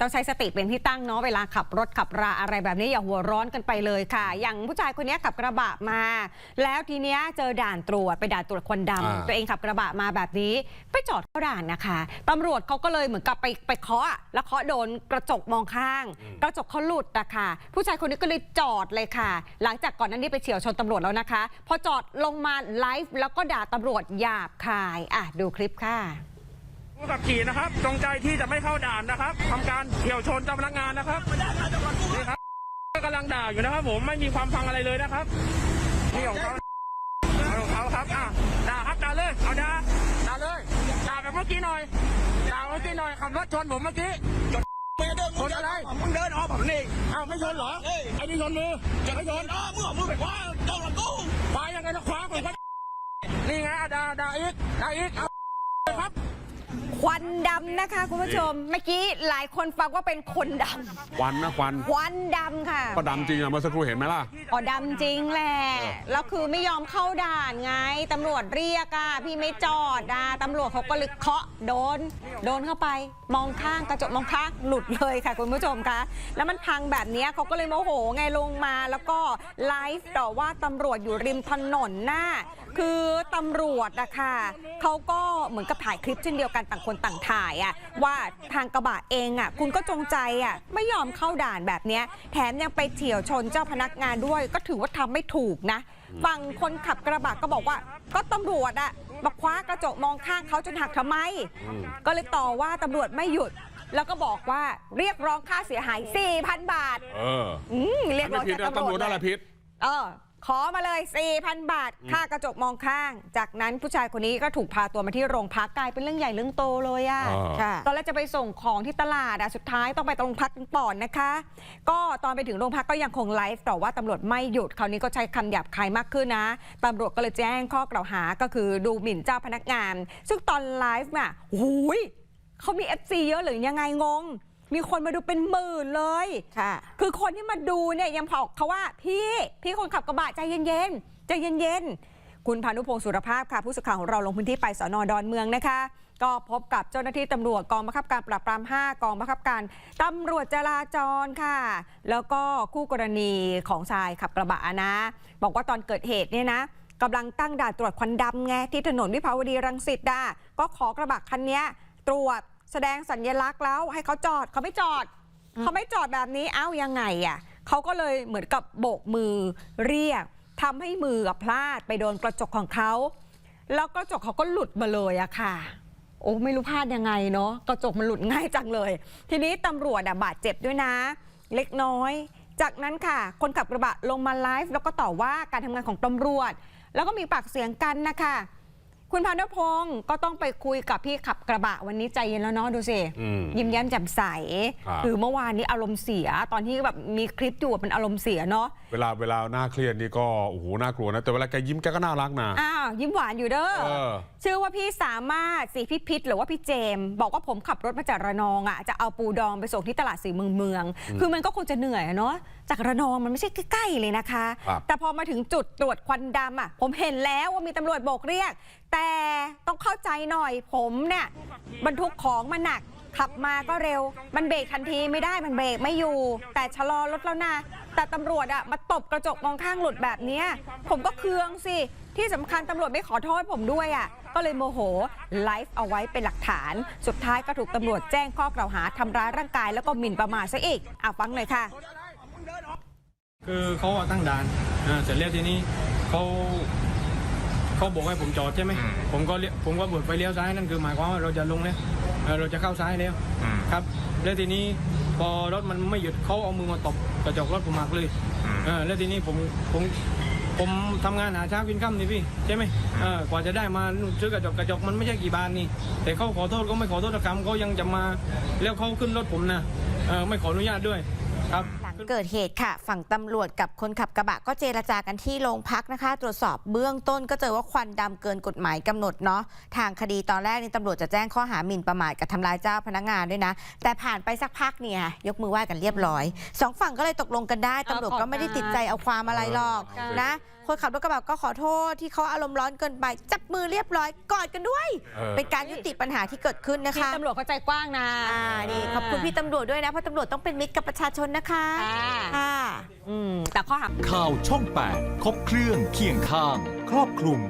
ต้องใช้สติเป็นที่ตั้งเนาะเวลาขับรถขับราอะไรแบบนี้อย่าหัวร้อนกันไปเลยค่ะ อย่างผู้ชายคนนี้ขับกระบะมา แล้วทีเนี้ยเจอด่านตรวจไปด่านตรวจควันดำอ่าตัวเองขับกระบะมาแบบนี้ไปจอดเข้าด่านนะคะตำรวจเขาก็เลยเหมือนกับไปไปเคาะอะแล้วเคาะโดนกระจกมองข้าง กระจกเขาหลุดนะคะผู้ชายคนนี้ก็เลยจอดเลยค่ะ หลังจากก่อนหน้านี้ไปเฉียวชนตำรวจแล้วนะคะ พอจอดลงมาไลฟ์แล้วก็ด่าตำรวจหยาบคายอะดูคลิปค่ะ ผู้ขับขี่นะครับ จงใจที่จะไม่เข้าด่านนะครับทำการเฉี่ยวชนเจ้าพนักงานนะครับนี่ครับกำลังด่าอยู่นะครับ ผมไม่มีความพังอะไรเลยนะครับนี่ของเขาของเขาครับอะด่าครับด่าเลยเอาด่าด่าเลยด่าแบบเมื่อกี้หน่อยด่าเมื่อกี้หน่อยขับรถชนผมเมื่อกี้ไม่เดินชนอะไรมึงเดินออกผมนี่อ้าวไม่ชนเหรอเอ้ยไอ้นี่ชนมือจะไม่ชนอ๋อมึงเอามือไปคว้าเจ้าหลังกูควายยังไงนะคว้าผมก็นี่ไงอะด่าด่าอีกด่าอีกเอาครับ ควันดำนะคะคุณผู้ชม เมื่อกี้หลายคนฟังว่าเป็นคนดควันนะควันำควันดำค่ะก็ดำจริงอะเมื่อสักครู่เห็นไหมล่ะ อ๋อดำจริงแหละแล้วคือไม่ยอมเข้าด่านไงตำรวจเรียกอะพี่ไม่จอดอะตำรวจเขาก็เลยเคาะโดน โดนเข้าไป มองข้างกระจกมองข้างหลุดเลยค่ะคุณผู้ชมคะแล้วมันพังแบบเนี้ยเขาก็เลยโมโหไงลงมา แล้วก็ไลฟ์ต่อว่าตำรวจอยู่ริมถนนน่ะคือตำรวจอะค่ะเขาก็เหมือนกับถ่ายคลิปเช่นเดียวกันต่างคนต่างถ่ายอะว่าทางกระบะเองอะคุณก็จงใจอะไม่ยอมเข้าด่านแบบเนี้ยแถมยังไปเฉี่ยวชนเจ้าพนักงานด้วย ก็ถือว่าทำไม่ถูกนะฝั่งคนขับกระบะก็บอกว่า ก็ตำรวจอะมาคว้ากระจกมองข้างเขาจนหักทำไมอืมก็เลยต่อว่าตำรวจไม่หยุด แล้วก็บอกว่าเรียกร้องค่าเสียหาย 4,000 บาท เอออืมเรียกไม่ร้องผิดจากนะตำตำรรววจจนั่นแหเลละยผิด เออ ขอมาเลย 4,000 บาท ค่ากระจกมองข้าง จากนั้นผู้ชายคนนี้ก็ถูกพาตัวมาที่โรงพักกลายเป็นเรื่องใหญ่เรื่องโตเลยอะอ่า ค่ะตอนแรกจะไปส่งของที่ตลาดอะสุดท้ายต้องไปโรงพักกันก่อนนะคะ ก็ตอนไปถึงโรงพักก็ยังคงไลฟ์ต่อว่าตำรวจไม่หยุดคราวนี้ก็ใช้คำหยาบคายมากขึ้นนะตำรวจก็เลยแจ้งข้อกล่าวหาก็คือดูหมิ่นเจ้าพนักงาน ซึ่งตอนไลฟ์น่ะหูยเขามี FC เยอะหรือยังไงงง มีคนมาดูเป็นหมื่นเลย ค่ะ คือคนที่มาดูเนี่ยยังบอกเขาว่าพี่พี่คนขับกระบะใจเย็นๆใจเย็นๆคุณพานุพงศ์สุรภาพค่ะ ผู้สื่อข่าวของเราลงพื้นที่ไปสอนอดอนเมืองนะคะ ก็พบกับเจ้าหน้าที่ตำรวจกองบังคับการปราบปราม 5 กองบังคับการตำรวจจราจรค่ะ แล้วก็คู่กรณีของชายขับกระบะนะ บอกว่าตอนเกิดเหตุเนี่ยนะกำลังตั้งด่านตรวจควันดำไงที่ถนนวิภาวดีรังสิตอะก็ขอกระบะคันเนี้ยตรวจ แสดงสัญลักษณ์แล้วให้เขาจอดเขาไม่จอด เขาไม่จอดแบบนี้เอ้ายังไงอะเขาก็เลยเหมือนกับโบกมือเรียกทำให้มืออะพลาดไปโดนกระจกของเขาแล้วกระจกเขาก็หลุดมาเลยอะค่ะ โอ้ไม่รู้พลาดยังไงเนาะกระจกมันหลุดง่ายจังเลย ทีนี้ตำรวจอะบาดเจ็บด้วยนะ เล็กน้อย จากนั้นค่ะ คนขับกระบะลงมาไลฟ์แล้วก็ต่อว่าการทำงานของตำรวจ แล้วก็มีปากเสียงกันนะคะ คุณพานุพงศ์ก็ต้องไปคุยกับพี่ขับกระบะวันนี้ใจเย็นแล้วเนาะดูสิอืมยิ้มแย้มแจ่มใสครับ คือเมื่อวานนี้อารมณ์เสีย ตอนที่แบบมีคลิปอยู่อะเป็นอารมณ์เสียเนาะเวลาเวลาหน้าเครียดนี่ก็โอ้โหน่ากลัวนะ แต่เวลาแกยิ้มแกก็น่ารักนะ อ้าวยิ้มหวานอยู่เด้อเออ ชื่อว่าพี่สามารถสีพิพิธหรือว่าพี่เจมส์บอกว่าผมขับรถมาจากระนองอะจะเอาปูดองไปส่งที่ตลาดสีเมืองเมือง คือมันก็คงจะเหนื่อยอะเนาะจากระนองมันไม่ใช่ใกล้ๆเลยนะคะ ครับ แต่พอมาถึงจุดตรวจควันดำอะผมเห็นแล้วว่ามีตำรวจโบกเรียก แต่ต้องเข้าใจหน่อยผมเนี่ยบรรทุกของมาหนัก ขับมาก็เร็ว มันเบรกทันทีไม่ได้มันเบรกไม่อยู่ แต่ชะลอรถแล้วนะแต่ตำรวจอะมาตบกระจกมองข้างหลุดแบบนี้ผมก็เคืองสิ ที่สำคัญตำรวจไม่ขอโทษผมด้วยอะก็เลยโมโหไลฟ์เอาไว้เป็นหลักฐาน สุดท้ายก็ถูกตำรวจแจ้งข้อกล่าวหาทำร้ายร่างกายแล้วก็หมิ่นประมาทซะอีกอะฟังหน่อยค่ะ คือเขาตั้งด่านอ่าเสร็จแล้วทีนี้เขา เขาบอกให้ผมจอดใช่ไหมผมก็เลี้ยวผมก็เบิกไฟเลี้ยวซ้ายนั่นคือหมายความว่าเราจะลงแล้วเออเราจะเข้าซ้ายแล้วครับ แล้วทีนี้พอรถมันไม่หยุดเขาเอามือมาตบกระจกรถผมหักเลยเออแล้วทีนี้ผมผมผมทำงานหาเช้ากินค่ำนี่พี่ใช่ไหมเออกว่าจะได้มาซื้อกระจกกระจกมันไม่ใช่กี่บาทนี่ แต่เขาขอโทษก็ไม่ขอโทษสักคำเขายังจะมาแล้วเขาขึ้นรถผมนะเออไม่ขออนุญาตด้วยครับหลัง เกิดเหตุค่ะ ฝั่งตำรวจกับคนขับกระบะก็เจรจากันที่โรงพักนะคะ ตรวจสอบเบื้องต้นก็เจอว่าควันดำเกินกฎหมายกำหนดเนาะทางคดีตอนแรกนี่ตำรวจจะแจ้งข้อหาหมิ่นประมาทกับทำลายเจ้าพนักงานด้วยนะ แต่ผ่านไปสักพักเนี่ยยกมือไหว้กันเรียบร้อยสองฝั่งก็เลยตกลงกันได้ตำรวจก็ไม่ได้ติดใจเอาความอะไรหรอกนะ คนขับรถกระบะก็ขอโทษที่เขาอารมณ์ร้อนเกินไป จับมือเรียบร้อยกอดกันด้วย เออ เป็นการยุติปัญหาที่เกิดขึ้นนะพี่คะตำรวจเขาใจกว้างนะ อ่านี่ขอบคุณพี่ตำรวจด้วยนะเพราะตำรวจต้องเป็นมิตรกับประชาชนนะคะค่ะ ค่ะ อืมแต่ข้อหา ข่าวช่อง 8 ครบเครื่องเคียงข้าง ครอบคลุม